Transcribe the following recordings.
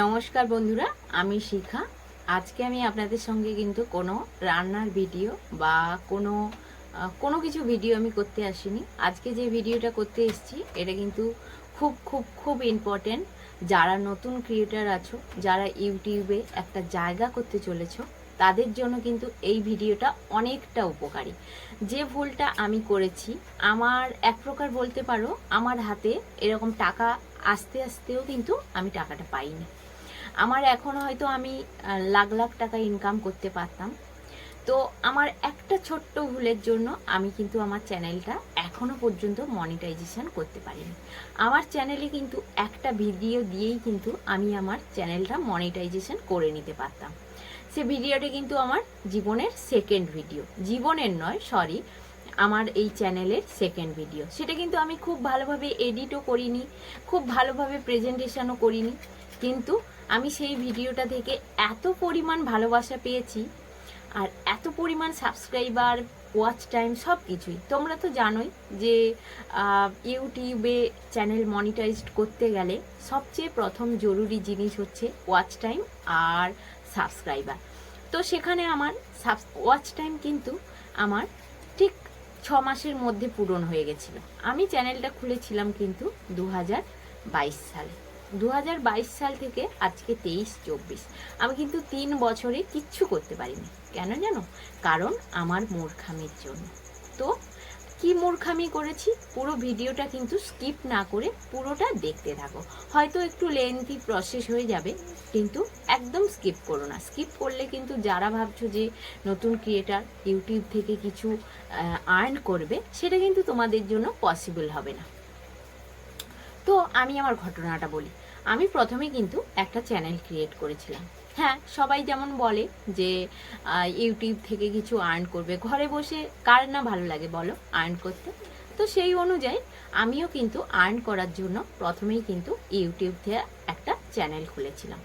নমস্কার বন্ধুরা, আমি শিখা। আজকে আমি আপনাদের সঙ্গে কিন্তু কোনো রান্নার ভিডিও বা কোনো কোনো কিছু ভিডিও আমি করতে আসিনি। আজকে যে ভিডিওটা করতে এসেছি, এটা কিন্তু খুব খুব খুব ইম্পর্টেন্ট যারা নতুন ক্রিয়েটার আছো, যারা ইউটিউবে একটা জায়গা করতে চলেছো, তাদের জন্য কিন্তু এই ভিডিওটা অনেকটা উপকারী। যে ভুলটা আমি করেছি, আমার এক প্রকার বলতে পারো, আমার হাতে এরকম টাকা আস্তে, আস্তেও কিন্তু আমি টাকাটা পাইনি। আমার এখন হয়তো আমি লাখ লাখ টাকা ইনকাম করতে পারতাম। তো আমার একটা ছোট্ট ভুলের জন্য আমি কিন্তু আমার চ্যানেলটা এখনও পর্যন্ত মনিটাইজেশন করতে পারিনি। আমার চ্যানেলে কিন্তু একটা ভিডিও দিয়েই কিন্তু আমি আমার চ্যানেলটা মনিটাইজেশন করে নিতে পারতাম। সে ভিডিওটা কিন্তু আমার জীবনের সেকেন্ড ভিডিও জীবনের নয় সরি আমার এই চ্যানেলের সেকেন্ড ভিডিও সেটা কিন্তু আমি খুব ভালোভাবে এডিটও করিনি, খুব ভালোভাবে প্রেজেন্টেশনও করিনি। কিন্তু আমি সেই ভিডিওটা থেকে এত পরিমাণ ভালোবাসা পেয়েছি আর এত পরিমাণ সাবস্ক্রাইবার ওয়াচ টাইম সব কিছুই। তোমরা তো জানোই যে ইউটিউবে চ্যানেল মনিটাইজড করতে গেলে সবচেয়ে প্রথম জরুরি জিনিস হচ্ছে ওয়াচ টাইম আর সাবস্ক্রাইবার তো সেখানে আমার ওয়াচ টাইম কিন্তু আমার ঠিক ছ মাসের মধ্যে পূরণ হয়ে গেছিল। আমি চ্যানেলটা খুলেছিলাম কিন্তু দু সালে। দু হাজার বাইশ সাল থেকে আজকে তেইশ চব্বিশ। আমি কিন্তু তিন বছরে কিচ্ছু করতে পারিনি। কেন জানো? কারণ আমার মূর্খামির জন্য। তো কি মূর্খামি করেছি? পুরো ভিডিওটা কিন্তু স্কিপ না করে পুরোটা দেখতে থাকো। হয়তো একটু লেন্থি প্রসেস হয়ে যাবে, কিন্তু একদম স্কিপ করো না। স্কিপ করলে কিন্তু যারা ভাবছ যে নতুন ক্রিয়েটার ইউটিউব থেকে কিছু আর্ন করবে, সেটা কিন্তু তোমাদের জন্য পসিবল হবে না। তো আমি আমার ঘটনাটা বলি। আমি প্রথমে কিন্তু একটা চ্যানেল ক্রিয়েট করেছিলাম। হ্যাঁ সবাই যেমন বলে যে ইউটিউব থেকে কিছু আর্ন করবে, ঘরে বসে কার না ভালো লাগে বলো আর্ন করতে। তো সেই অনুযায়ী আমিও কিন্তু আর্ন করার জন্য প্রথমেই কিন্তু ইউটিউব থেকে একটা চ্যানেল খুলেছিলাম।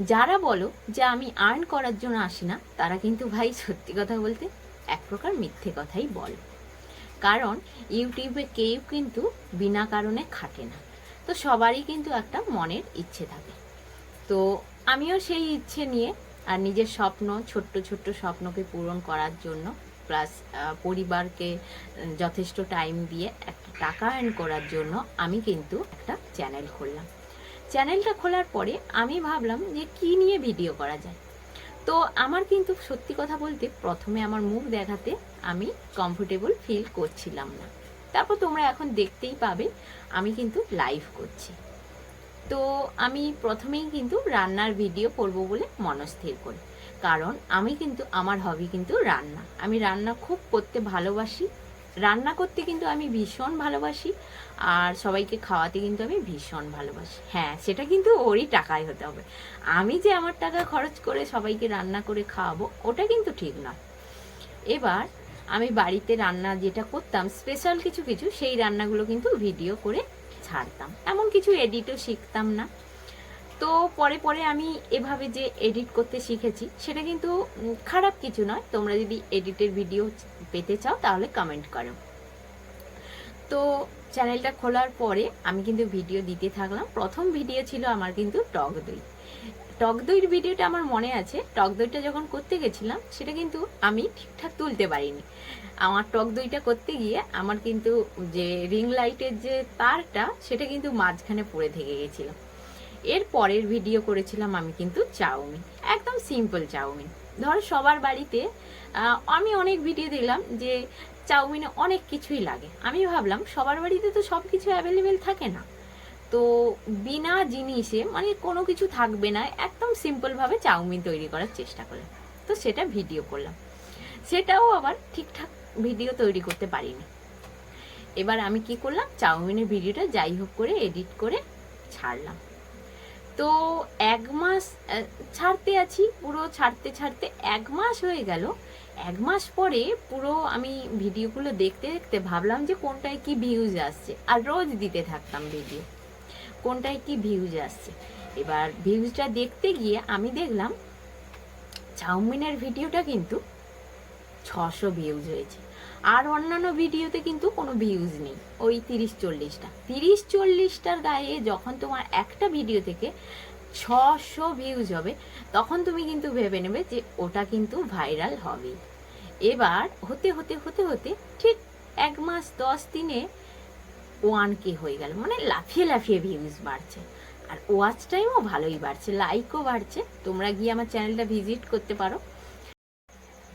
যারা বলো যে, আমি আর্ন করার জন্য আসি না, তারা কিন্তু ভাই সত্যি কথা বলতে এক প্রকার মিথ্যে কথাই বল। কারণ ইউটিউবে কেউ কিন্তু বিনা কারণে খাটে না। তো সবারই কিন্তু একটা মনের ইচ্ছে থাকে। তো আমিও সেই ইচ্ছে নিয়ে, আর নিজের স্বপ্ন, ছোট্ট ছোট্ট স্বপ্নকে পূরণ করার জন্য প্লাস পরিবারকে যথেষ্ট টাইম দিয়ে একটা টাকা আর্ন করার জন্য আমি কিন্তু একটা চ্যানেল খুললাম। চ্যানেলটা খোলার পরে আমি ভাবলাম যে কি নিয়ে ভিডিও করা যায়? তো আমার কিন্তু সত্যি কথা বলতে প্রথমে আমার মুখ দেখাতে আমি কমফোর্টেবল ফিল করছিলাম না। তারপর তোমরা এখন দেখতেই পাবে, আমি কিন্তু লাইভ করছি। তো আমি প্রথমেই কিন্তু রান্নার ভিডিও করব বলে মনস্থির করি। কারণ আমি কিন্তু, আমার হবি কিন্তু রান্না। আমি রান্না খুব করতে ভালোবাসি। রান্না করতে কিন্তু আমি ভীষণ ভালোবাসি। আর সবাইকে খাওয়াতে কিন্তু আমি ভীষণ ভালোবাসি। হ্যাঁ সেটা কিন্তু ওরই টাকায় হতে হবে। আমি যে আমার টাকা খরচ করে সবাইকে রান্না করে খাওয়াবো, ওটা কিন্তু ঠিক নয়। এবার আমি বাড়িতে রান্না যেটা করতাম স্পেশাল কিছু কিছু, সেই রান্নাগুলো কিন্তু ভিডিও করে ছাড়তাম। এমন কিছু এডিটও শিখতাম না। তো পরে পরে আমি এভাবে যে এডিট করতে শিখেছি, সেটা কিন্তু খারাপ কিছু নয়। তোমরা যদি এডিটের ভিডিও পেতে চাও, তাহলে কমেন্ট করো। তো চ্যানেলটা খোলার পরে আমি কিন্তু ভিডিও দিতে থাকলাম। প্রথম ভিডিও ছিল আমার কিন্তু টক দই। টক দইয়ের ভিডিওটা আমার মনে আছে। টক দইটা যখন করতে গেছিলাম, সেটা কিন্তু আমি ঠিকঠাক তুলতে পারিনি। আমার টক দইটা করতে গিয়ে আমার কিন্তু যে রিং লাইটের যে তারটা, সেটা কিন্তু মাঝখানে পড়ে থেকে গেছিল। এর পরের ভিডিও করেছিলাম আমি কিন্তু চাউমিন, একদম সিম্পল চাউমিন। ধরো সবার বাড়িতে আমি অনেক ভিডিও দেখলাম যে চাউমিনে অনেক কিছুই লাগে। আমি ভাবলাম, সবার বাড়িতে তো সব কিছু অ্যাভেলেবেল থাকে না। তো বিনা জিনিসে মানে কোনো কিছু থাকবে না, একদম সিম্পলভাবে চাউমিন তৈরি করার চেষ্টা করলাম তো সেটা ভিডিও করলাম। সেটাও আবার ঠিকঠাক ভিডিও তৈরি করতে পারিনি। এবার আমি কি করলাম? চাউমিনের ভিডিওটা যাই হোক করে এডিট করে ছাড়লাম। তো এক মাস ছাড়তে আছি, পুরো ছাড়তে ছাড়তে এক মাস হয়ে গেল। এক মাস পরে পুরো আমি ভিডিওগুলো দেখতে দেখতে ভাবলাম যে কোনটায় কি ভিউজ আসছে। আর রোজ দিতে থাকতাম ভিডিও কোনটায় কি ভিউজ আসছে। এবার ভিউজটা দেখতে গিয়ে আমি দেখলাম, চাউমিনের ভিডিওটা কিন্তু ছশো ভিউজ হয়েছে। আর অন্যান্য ভিডিওতে কিন্তু কোনো ভিউজ নেই, ওই তিরিশ চল্লিশটা। তিরিশ চল্লিশটার গায়ে যখন তোমার একটা ভিডিও থেকে ছশো ভিউজ হবে, তখন তুমি কিন্তু ভেবে নেবে যে ওটা কিন্তু ভাইরাল হবে এবার হতে হতে হতে হতে ঠিক এক মাস দশ দিনে ওয়ান কে হয়ে গেল। মানে লাফিয়ে লাফিয়ে ভিউজ বাড়ছে। আর ওয়াচ টাইমও ভালোই বাড়ছে লাইকও বাড়ছে। তোমরা গিয়ে আমার চ্যানেলটা ভিজিট করতে পারো।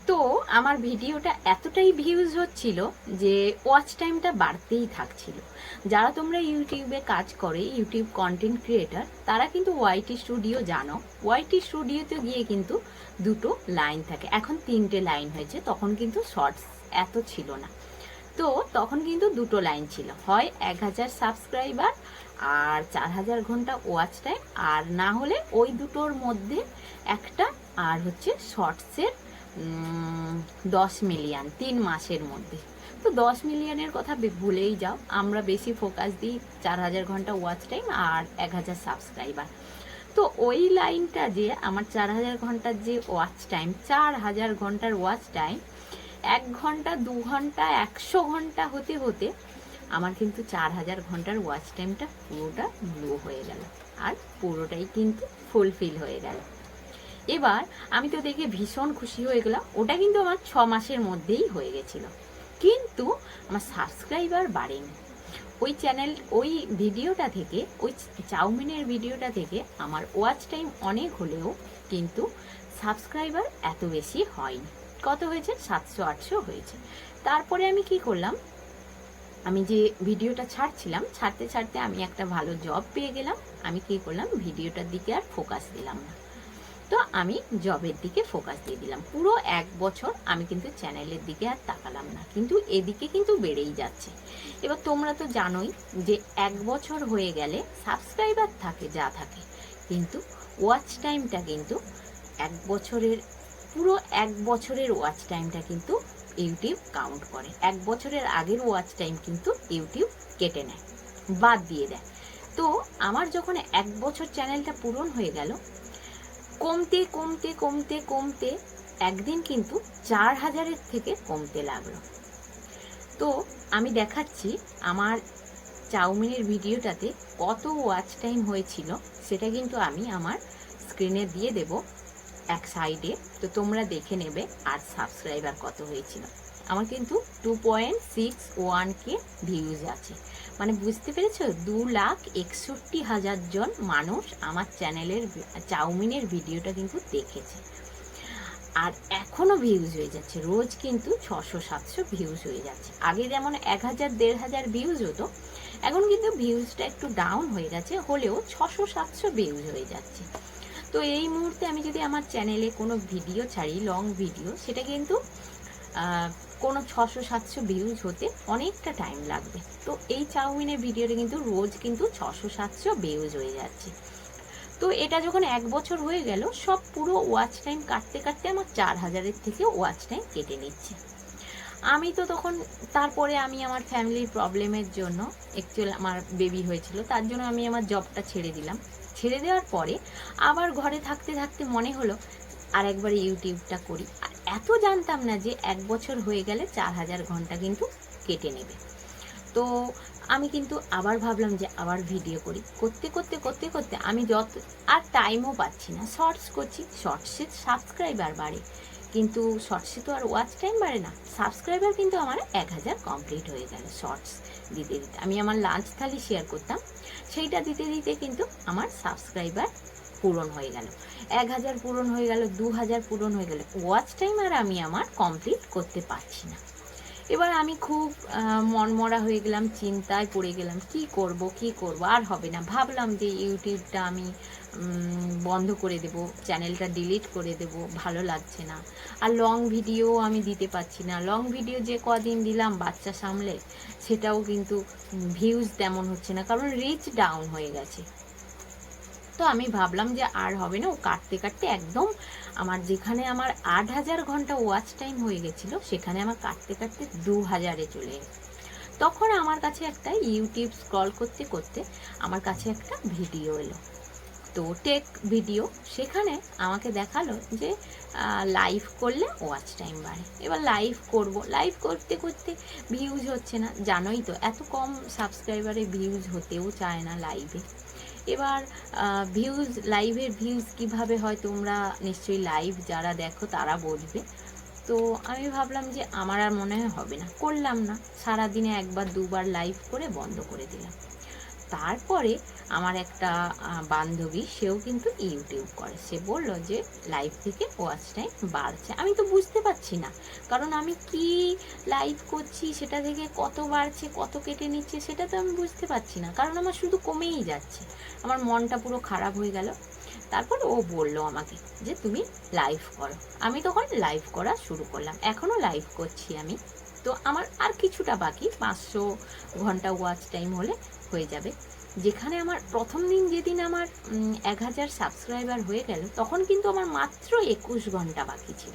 তো আমার ভিডিওটা এতটাই ভিউজ হচ্ছিল যে ওয়াচ টাইমটা বাড়তেই থাকছিল। যারা তোমরা ইউটিউবে কাজ করে, ইউটিউব কন্টেন্ট ক্রিয়েটার তারা কিন্তু ওয়াইটি স্টুডিও জানো। ওয়াইটি স্টুডিওতে গিয়ে কিন্তু দুটো লাইন থাকে। এখন তিনটে লাইন হয়েছে, তখন কিন্তু শর্টস এত ছিল না। তো তখন কিন্তু দুটো লাইন ছিল। হয় এক হাজার সাবস্ক্রাইবার আর চার হাজার ঘণ্টা ওয়াচ টাইম আর না হলে ওই দুটোর মধ্যে একটা, আর হচ্ছে শর্টসের দশ মিলিয়ন তিন মাসের মধ্যে। তো দশ মিলিয়নের কথা ভুলেই যাও। আমরা বেশি ফোকাস দিই চার হাজার ঘণ্টা ওয়াচ টাইম আর এক হাজার সাবস্ক্রাইবার তো ওই লাইনটা যে আমার চার হাজার ঘণ্টার যে ওয়াচ টাইম চার হাজার ঘণ্টার ওয়াচ টাইম এক ঘণ্টা, দু ঘণ্টা, একশো ঘণ্টা হতে হতে আমার কিন্তু চার হাজার ঘণ্টার ওয়াচ টাইমটা পুরোটা ব্লু হয়ে গেল। আর পুরোটাই কিন্তু ফুলফিল হয়ে গেল। এবার আমি তো দেখে ভীষণ খুশি হয়ে গেলাম। ওটা কিন্তু আমার ছ মাসের মধ্যেই হয়ে গেছিল। কিন্তু আমার সাবস্ক্রাইবার বাড়েনি। ওই চ্যানেল ওই ভিডিওটা থেকে, ওই চাউমিনের ভিডিওটা থেকে আমার ওয়াচ টাইম অনেক হলেও কিন্তু সাবস্ক্রাইবার এত বেশি হয়নি। কত হয়েছে? সাতশো, আটশো হয়েছে। তারপরে আমি কি করলাম? আমি যে ভিডিওটা ছাড়ছিলাম, ছাড়তে ছাড়তে আমি একটা ভালো জব পেয়ে গেলাম। আমি কি করলাম? ভিডিওটার দিকে আর ফোকাস দিলাম না। তো আমি জবের দিকে ফোকাস দিয়ে দিলাম। পুরো এক বছর আমি কিন্তু চ্যানেলের দিকে আর তাকালাম না। কিন্তু এদিকে কিন্তু বেড়েই যাচ্ছে। এবার তোমরা তো জানোই যে এক বছর হয়ে গেলে সাবস্ক্রাইবার থাকে, যা থাকে। কিন্তু ওয়াচ টাইমটা কিন্তু এক বছরের পুরো এক বছরের ওয়াচ টাইমটা কিন্তু ইউটিউব কাউন্ট করে। এক বছরের আগের ওয়াচ টাইম কিন্তু ইউটিউব কেটে নেয়, বাদ দিয়ে দেয়। তো আমার যখন এক বছর চ্যানেলটা পূরণ হয়ে গেল, কমতে কমতে কমতে কমতে একদিন কিন্তু চার হাজারের থেকে কমতে লাগল। তো আমি দেখাচ্ছি আমার চাউমিনের ভিডিওটাতে কত ওয়াচ টাইম হয়েছিল, সেটা কিন্তু আমি আমার স্ক্রিনে দিয়ে দেব। এক সাইডে তো তোমরা দেখে নেবে আর সাবস্ক্রাইবার কত হয়েছিল। আমার কিন্তু two point six one K views আছে। মানে বুঝতে পেরেছ? দু লাখ একষট্টি হাজার জন মানুষ আমার চ্যানেলের চাউমিনের ভিডিওটা কিন্তু দেখেছে। আর এখনও ভিউজ হয়ে যাচ্ছে। রোজ কিন্তু ছশো সাতশো ভিউজ হয়ে যাচ্ছে। আগে যেমন এক হাজার, দেড় হাজার ভিউজ হতো, এখন কিন্তু ভিউজটা একটু ডাউন হয়ে গেছে। হলেও ছশো সাতশো ভিউজ হয়ে যাচ্ছে। তো এই মুহূর্তে আমি যদি আমার চ্যানেলে কোনো ভিডিও ছাড়ি লং ভিডিও সেটা কিন্তু কোনো ছশো, সাতশো ভিউজ হতে অনেকটা টাইম লাগবে। তো এই চাউমিনের ভিডিওটা কিন্তু রোজ কিন্তু ছশো, সাতশো ভিউজ হয়ে যাচ্ছে। তো এটা যখন এক বছর হয়ে গেল, সব পুরো ওয়াচ টাইম কাটতে কাটতে আমার চার হাজারের থেকে ওয়াচ টাইম কেটে নিচ্ছে। আমি তো তখন, তারপরে আমি আমার ফ্যামিলির প্রবলেমের জন্য অ্যাকচুয়াল আমার বেবি হয়েছিল, তার জন্য আমি আমার জবটা ছেড়ে দিলাম। ছেড়ে দেওয়ার পরে আবার ঘরে থাকতে থাকতে মনে হলো আর একবার ইউটিউবটা করি। আর এত জানতাম না যে এক বছর হয়ে গেলে চার হাজার ঘণ্টা কিন্তু কেটে নেবে। তো আমি কিন্তু আবার ভাবলাম যে আবার ভিডিও করি। করতে করতে করতে করতে আমি যত, আর টাইমও পাচ্ছি না। শর্টস করছি শর্টসে সাবস্ক্রাইবার বাড়ে। কিন্তু শর্টসে তো আর ওয়াচ টাইম বাড়ে না। সাবস্ক্রাইবার কিন্তু আমার এক হাজার কমপ্লিট হয়ে গেল শর্টস দিতে দিতে। আমি আমার লাঞ্চ থালি শেয়ার করতাম। সেইটা দিতে দিতে কিন্তু আমার সাবস্ক্রাইবার পূরণ হয়ে গেল। এক হাজার পূরণ হয়ে গেল, দু হাজার পূরণ হয়ে গেল। ওয়াচ টাইম আর আমি আমার কমপ্লিট করতে পারছি না। এবার আমি খুব মনমরা হয়ে গেলাম, চিন্তায় পড়ে গেলাম, কি করব কি করব, আর হবে না। ভাবলাম যে ইউটিউবটা আমি বন্ধ করে দেব চ্যানেলটা ডিলিট করে দেব, ভালো লাগছে না। আর লং ভিডিও আমি দিতে পারছি না। লং ভিডিও যে কদিন দিলাম বাচ্চা সামলে, সেটাও কিন্তু ভিউজ তেমন হচ্ছে না, কারণ রিচ ডাউন হয়ে গেছে। তো আমি ভাবলাম যে আর হবে না, ও কাটতে কাটতে একদম আমার যেখানে আমার আট হাজার ঘণ্টা ওয়াচ টাইম হয়ে গেছিল, সেখানে আমার কাটতে কাটতে দু হাজারে চলে তখন আমার কাছে একটা ইউটিউব স্ক্রল করতে করতে আমার কাছে একটা ভিডিও এলো। তো টেক ভিডিও সেখানে আমাকে দেখাল যে লাইভ করলে ওয়াচ টাইম বাড়ে। এবার লাইভ করব। লাইভ করতে করতে ভিউজ হচ্ছে না। জানোই তো, এত কম সাবস্ক্রাইবারে ভিউজ হতেও চায় না লাইভে এবার ভিউজ লাইভের ভিউজ কীভাবে হয় তোমরা নিশ্চয়ই লাইভ যারা দেখো তারা বলবে। তো আমি ভাবলাম যে, আমার আর মনে হয় হবে না। করলাম না। সারাদিনে একবার দুবার লাইভ করে বন্ধ করে দিলাম। তারপরে আমার একটা বান্ধবী সেও কিন্তু ইউটিউব করে। সে বলল যে লাইভ থেকে ওয়াচ টাইম বাড়ছে। আমি তো বুঝতে পারছি না। কারণ আমি কি লাইভ করছি, সেটা থেকে কত বাড়ছে, কত কেটে নিচ্ছে, সেটা তো আমি বুঝতে পারছি না। কারণ আমার শুধু কমেই যাচ্ছে। আমার মনটা পুরো খারাপ হয়ে গেল। তারপর ও বলল আমাকে যে, তুমি লাইভ করো। আমি তখন লাইভ করা শুরু করলাম। এখনও লাইভ করছি আমি। তো আমার আর কিছুটা বাকি, পাঁচশো ঘণ্টা ওয়াচ টাইম হলে হয়ে যাবে। যেখানে আমার প্রথম দিন যেদিন আমার এক হাজার সাবস্ক্রাইবার হয়ে গেল, তখন কিন্তু আমার মাত্র একুশ ঘণ্টা বাকি ছিল।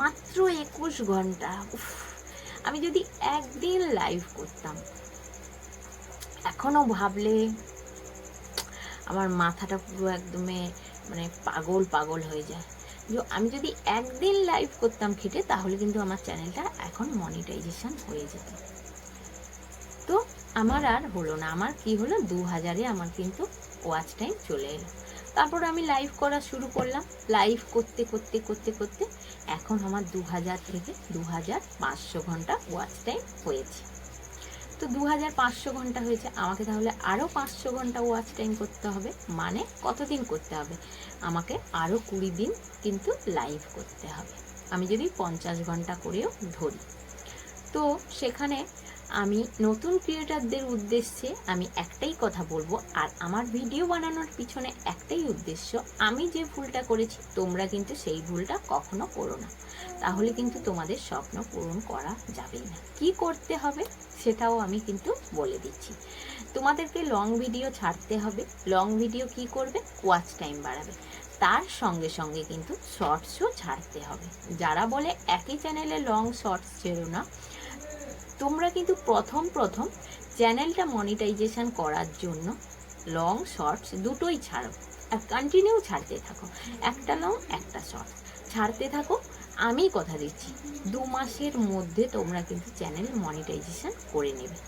মাত্র একুশ ঘণ্টা আমি যদি একদিন লাইভ করতাম, এখনও ভাবলে আমার মাথাটা পুরো একদমে মানে পাগল পাগল হয়ে যায়। যে, আমি যদি একদিন লাইভ করতাম খেটে, তাহলে কিন্তু আমার চ্যানেলটা এখন মনিটাইজেশন হয়ে যেত। আমার আর হলো না। আমার কি হলো? দু হাজারে আমার কিন্তু ওয়াচ টাইম চলে এলো। তারপর আমি লাইভ করা শুরু করলাম। লাইভ করতে করতে করতে করতে এখন আমার দু হাজার থেকে দু হাজার পাঁচশো ঘণ্টা ওয়াচ টাইম হয়েছে। তো দু হাজার পাঁচশো ঘণ্টা হয়েছে। আমাকে তাহলে আরও পাঁচশো ঘণ্টা ওয়াচ টাইম করতে হবে। মানে কতদিন করতে হবে? আমাকে আরও কুড়ি দিন কিন্তু লাইভ করতে হবে। আমি যদি পঞ্চাশ ঘণ্টা করেও ধরি। তো সেখানে আমি নতুন ক্রিয়েটারদের উদ্দেশ্যে আমি একটাই কথা বলব, আর আমার ভিডিও বানানোর পিছনে একটাই উদ্দেশ্য, আমি যে ভুলটা করেছি, তোমরা কিন্তু সেই ভুলটা কখনো করো না। তাহলে কিন্তু তোমাদের স্বপ্ন পূরণ করা যাবেই না। কি করতে হবে সেটাও আমি কিন্তু বলে দিচ্ছি। তোমাদেরকে লং ভিডিও ছাড়তে হবে। লং ভিডিও কি করবে? ওয়াচ টাইম বাড়াবে। তার সঙ্গে সঙ্গে কিন্তু শর্টসও ছাড়তে হবে। যারা বলে একই চ্যানেলে লং শর্টস ছেড়ো না তোমরা কিন্তু প্রথম প্রথম চ্যানেলটা মনিটাইজেশন করার জন্য লং শর্টস দুটোই ছাড়ো আর কন্টিনিউ ছাড়তে থাকো। একটা লং একটা শর্ট ছাড়তে থাকো, আমি কথা দিচ্ছি, দু মাসের মধ্যে তোমরা কিন্তু চ্যানেল মনিটাইজেশন করে নেবে।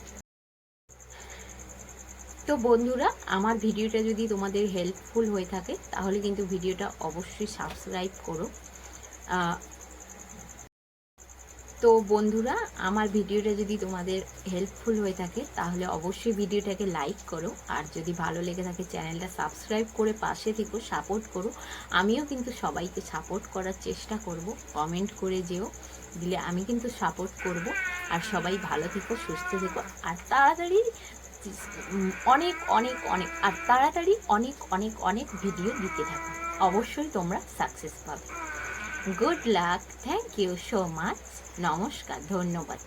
তো বন্ধুরা, আমার ভিডিওটা যদি তোমাদের হেল্পফুল হয়ে থাকে, তাহলে কিন্তু ভিডিওটা অবশ্যই সাবস্ক্রাইব করো। তো বন্ধুরা, আমার ভিডিওটা যদি তোমাদের হেল্পফুল হয়ে থাকে, তাহলে অবশ্যই ভিডিওটাকে লাইক করো। আর যদি ভালো লেগে থাকে চ্যানেলটা সাবস্ক্রাইব করে পাশে থেকো সাপোর্ট করো। আমিও কিন্তু সবাইকে সাপোর্ট করার চেষ্টা করব। কমেন্ট করে যেও, দিলে আমি কিন্তু সাপোর্ট করব। আর সবাই ভালো থেকো, সুস্থ থেকো। আর তাড়াতাড়ি অনেক অনেক অনেক, আর তাড়াতাড়ি অনেক অনেক অনেক ভিডিও দিতে থাকো। অবশ্যই তোমরা সাকসেস পাবে। Good luck thank you so much নমস্কার ধন্যবাদ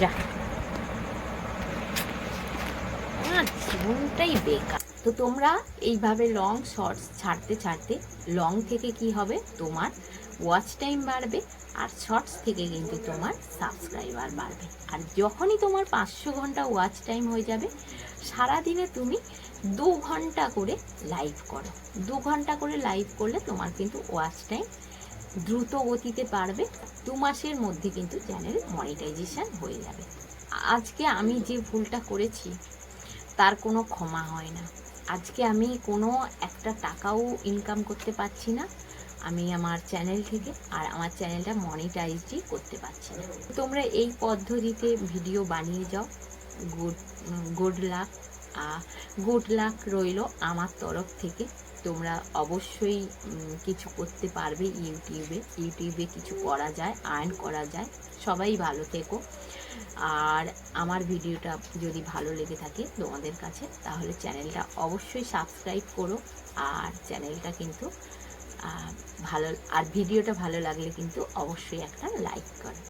যা বেকার। তো তোমরা এইভাবে লং শর্টস ছাড়তে ছাড়তে লং থেকে কি হবে? তোমার ওয়াচ টাইম বাড়বে। আর শর্টস থেকে কিন্তু তোমার সাবস্ক্রাইবার বাড়বে। আর যখনই তোমার পাঁচশো ঘণ্টা ওয়াচ টাইম হয়ে যাবে, সারাদিনে তুমি দু ঘণ্টা করে লাইভ করো। দু ঘণ্টা করে লাইভ করলে তোমার কিন্তু ওয়াচ টাইম দ্রুত গতিতে বাড়বে। দু মাসের মধ্যে কিন্তু চ্যানেল মনিটাইজেশন হয়ে যাবে। আজকে আমি যে ভুলটা করেছি, তার কোনো ক্ষমা হয় না। আজকে আমি কোনো একটা টাকাও ইনকাম করতে পারছি না। আমি আমার চ্যানেল থেকে আর আমার চ্যানেলটা মনিটাইজই করতে পারছি না। তোমরা এই পদ্ধতিতে ভিডিও বানিয়ে যাও। গুড গুড লাক আর গুড লাক রইল আমার তরফ থেকে। তোমরা অবশ্যই কিছু করতে পারবে ইউটিউবে। ইউটিউবে কিছু করা যায় আর্ন করা যায়। সবাই ভালো থেকো। আর আমার ভিডিওটা যদি ভালো লেগে থাকে তোমাদের কাছে, তাহলে চ্যানেলটা অবশ্যই সাবস্ক্রাইব করো। আর চ্যানেলটা কিন্তু ভালো আর ভিডিওটা ভালো লাগলে কিন্তু অবশ্যই একটা লাইক করো।